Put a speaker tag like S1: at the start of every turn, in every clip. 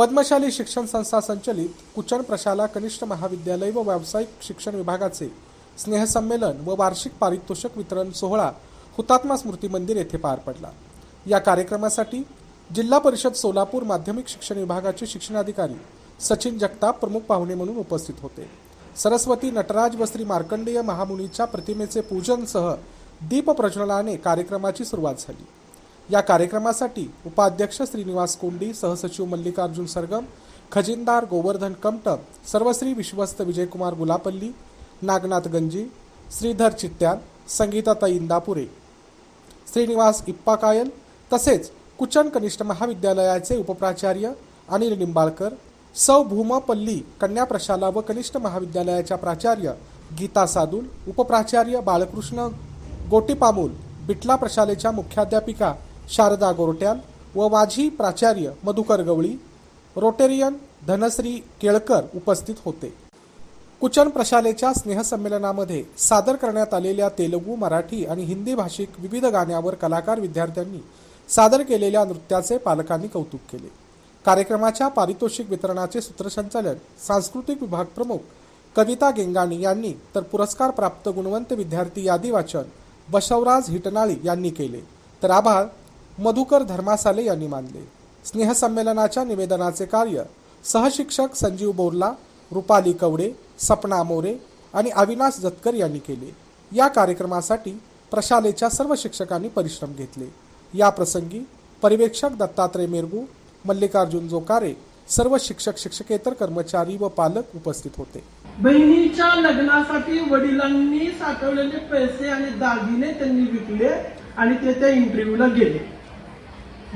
S1: पद्मशाली शिक्षण संस्था संचलित कुचन प्रशाला कनिष्ठ महाविद्यालय व व्यावसायिक शिक्षण विभागाचे स्नेहसंमेलन व वार्षिक पारितोषिक वितरण सोहळा हुतात्मा स्मृती मंदिर येथे पार पडला. या कार्यक्रमासाठी जिल्हा परिषद सोलापूर माध्यमिक शिक्षण विभागाचे शिक्षणाधिकारी सचिन जगताप प्रमुख पाहुणे म्हणून उपस्थित होते. सरस्वती नटराज व श्री मार्कंडेय महामुनीच्या प्रतिमेचे पूजनसह दीप प्रज्वलनाने कार्यक्रमाची सुरुवात झाली. या कार्यक्रमासाठी उपाध्यक्ष श्रीनिवास कोंडी सहसचिव मल्लिकार्जुन सरगम खजिनदार गोवर्धन कमटप सर्वश्री विश्वस्त विजयकुमार गुलापल्ली नागनाथ गंजी श्रीधर चित्त्याल संगीताताई इंदापुरे. श्रीनिवास इप्पाकायल तसेच कुचन कनिष्ठ महाविद्यालयाचे उपप्राचार्य अनिल निंबाळकर सौ भूमपल्ली कन्या प्रशाला व कनिष्ठ महाविद्यालयाच्या प्राचार्य गीता सादुल उपप्राचार्य बाळकृष्ण गोटीपामूल बिटला प्रशालेच्या मुख्याध्यापिका शारदा गोरट्याल व माझी प्राचार्य मधुकर गवळी रोटेरियन धनश्री केळकर उपस्थित होते. कुचन प्रशालेच्या स्नेहसंमेलनामध्ये सादर करण्यात आलेल्या तेलुगू मराठी आणि हिंदी भाषिक विविध गाण्यावर कलाकार विद्यार्थ्यांनी सादर केलेल्या नृत्याचे पालकांनी कौतुक केले. कार्यक्रमाच्या पारितोषिक वितरणाचे सूत्रसंचालन सांस्कृतिक विभाग प्रमुख कविता गेंगाणी यांनी तर पुरस्कार प्राप्त गुणवंत विद्यार्थी यादी वाचन बशवराज हिटनाळी यांनी केले. तर आभार. मधुकर धर्मासाले यांनी मानले. स्नेहसंमेलनाच्या निवेदनाचे कार्य सहशिक्षक संजीव बोरला रुपाली कवडे सपना मोरे आणि अविनाश जतकर यांनी केले. या कार्यक्रमासाठी प्रशालेच्या सर्व शिक्षकांनी परिश्रम घेतले. या प्रसंगी पर्यवेक्षक दत्तात्रय मेरगू मल्लिकार्जुन जोकारे सर्व शिक्षक शिक्षकेतर कर्मचारी व पालक उपस्थित होते.
S2: बहिणीच्या लग्नासाठी वडिलांनी साठवलेले पैसे आणि दागिने त्यांनी विकले आणि ते त्या इंटरव्ह्यूला गेले.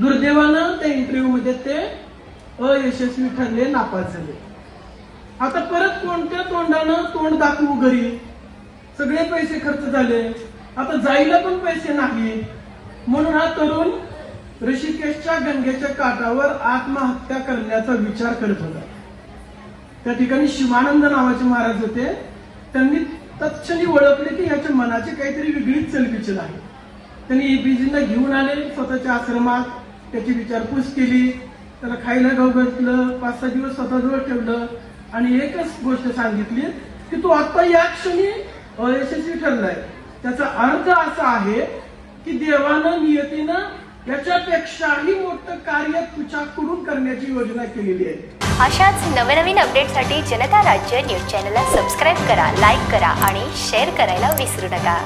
S2: दुर्दैवानं त्या इंटरव्ह्यू मध्ये ते अयशस्वी ठरले नापास झाले. आता परत कोणत्या तोंडानं तोंड दाखवू घरी? सगळे पैसे खर्च झाले. आता जायला पण पैसे नाही. म्हणून हा तरुण ऋषिकेशच्या गंगेच्या काठावर आत्महत्या करण्याचा विचार करत होता. त्या ठिकाणी शिवानंद नावाचे महाराज होते. त्यांनी तत्क्षणी ओळखले की याच्या मनाची काहीतरी वेगळीच चलबिचल आहे. त्यांनी एबीजींना घेऊन आले स्वतःच्या आश्रमात. त्याची विचारपूस केली. त्याला खायला गाव घातलं पाच सहा दिवस स्वतःजवळ ठेवलं आणि एकच गोष्ट सांगितली की तू आता या क्षणी अयशस्वी ठरलाय. त्याचा अर्थ असा आहे की देवानं नियतीनं याच्यापेक्षाही मोठं कार्य तुझ्याकडून करण्याची योजना केलेली आहे.
S3: अशाच नवनवीन अपडेटसाठी जनता राज्य न्यूज चॅनलला सबस्क्राईब करा लाईक करा आणि शेअर करायला विसरू नका.